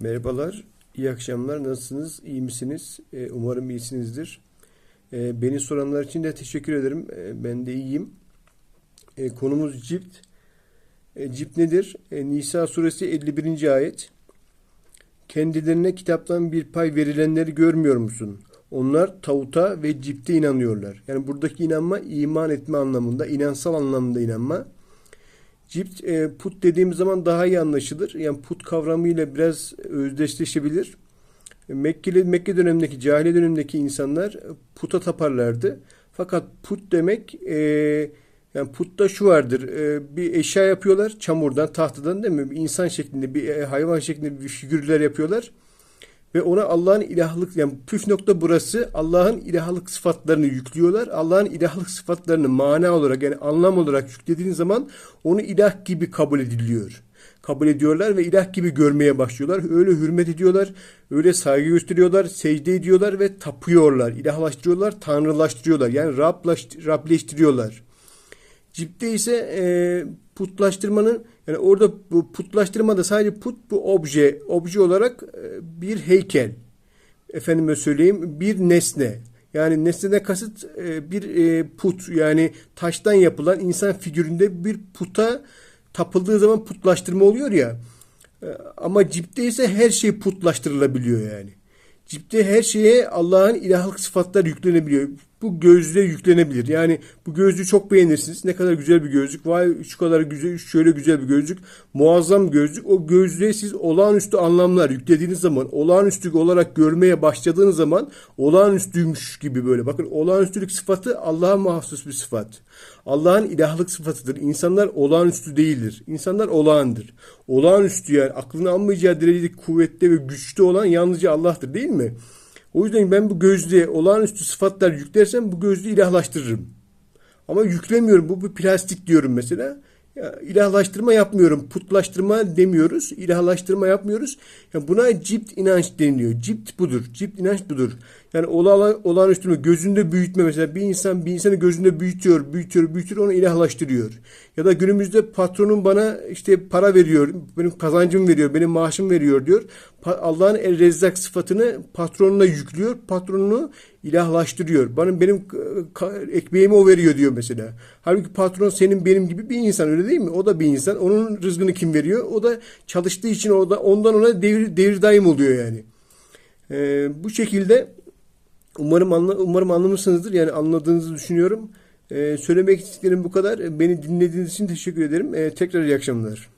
Merhabalar, iyi akşamlar. Nasılsınız? İyi misiniz? Ee, umarım iyisinizdir. Ee, beni soranlar için de teşekkür ederim. Ee, ben de iyiyim. Konumuz cipt. Ee, cipt nedir? Nisa suresi 51. ayet. Kendilerine kitaptan bir pay verilenleri görmüyor musun? Onlar tavuta ve cipte inanıyorlar. Yani buradaki inanma iman etme anlamında, inansal anlamda inanma. Cipt e, put dediğimiz zaman daha iyi anlaşılır. Yani put kavramıyla biraz özdeşleşebilir. Mekkeli Mekke dönemindeki cahiliye dönemindeki insanlar puta taparlardı. Fakat put demek e, yani putta şu vardır. e, bir eşya yapıyorlar çamurdan, tahtadan değil mi? Bir insan şeklinde, bir hayvan şeklinde bir figürler yapıyorlar. Ve ona Allah'ın ilahlık yani püf nokta burası Allah'ın ilahlık sıfatlarını yüklüyorlar. Allah'ın ilahlık sıfatlarını mana olarak yani anlam olarak yüklediğin zaman onu ilah gibi kabul ediliyor. Kabul ediyorlar ve ilah gibi görmeye başlıyorlar. Öyle hürmet ediyorlar, öyle saygı gösteriyorlar, secde ediyorlar ve tapıyorlar. İlahlaştırıyorlar, tanrılaştırıyorlar. Yani Rablaş, Rableştiriyorlar. Cipte ise e, putlaştırmanın yani orada bu putlaştırmada sadece put bu obje, obje olarak e, bir heykel. Efendime söyleyeyim bir nesne. Yani nesneden kasıt e, bir e, put yani taştan yapılan insan figüründe bir puta tapıldığı zaman putlaştırma oluyor ya. Ama cipte ise her şey putlaştırılabiliyor yani. Cipte her şeye Allah'ın ilahlık sıfatları yüklenebiliyor. Bu gözlüğe yüklenebilir. Yani bu gözlüğü çok beğenirsiniz. Ne kadar güzel bir gözlük. Vay şu kadar güzel, şöyle güzel bir gözlük. Muazzam bir gözlük. O gözlüğe siz olağanüstü anlamlar yüklediğiniz zaman, olağanüstü olarak görmeye başladığınız zaman olağanüstüymüş gibi böyle. Bakın olağanüstülük sıfatı Allah'a mahsus bir sıfat. Allah'ın ilahlık sıfatıdır. İnsanlar olağanüstü değildir. İnsanlar olağandır. Olağanüstü yani aklını almayacağı derecede kuvvetli ve güçlü olan yalnızca Allah'tır değil mi? O yüzden ben bu gözlüğe olağanüstü sıfatlar yüklersem bu gözlüğü ilahlaştırırım. Ama yüklemiyorum. Bu bir plastik diyorum mesela. Ya, ilahlaştırma yapmıyorum. Putlaştırma demiyoruz. İlahlaştırma yapmıyoruz. Yani buna cipt inanç deniliyor. Cipt budur. Cipt inanç budur. Yani ola, olağanüstü gözünde büyütme mesela bir insan bir insanı gözünde büyütüyor, büyütüyor, büyütüyor onu ilahlaştırıyor. Ya da günümüzde patronum bana işte para veriyor, benim kazancım veriyor, benim maaşım veriyor diyor. Allah'ın el rezzak sıfatını patronuna yüklüyor, patronunu ilahlaştırıyor. Bana benim ekmeğimi o veriyor diyor mesela. Halbuki patron senin benim gibi bir insan değil mi? O da bir insan. Onun rızkını kim veriyor? O da çalıştığı için o da ondan ona devir, devir daim oluyor yani. Ee, bu şekilde Umarım anla, umarım anlamışsınızdır. Yani anladığınızı düşünüyorum. Ee, söylemek istediklerim bu kadar. Beni dinlediğiniz için teşekkür ederim. Ee, tekrar iyi akşamlar.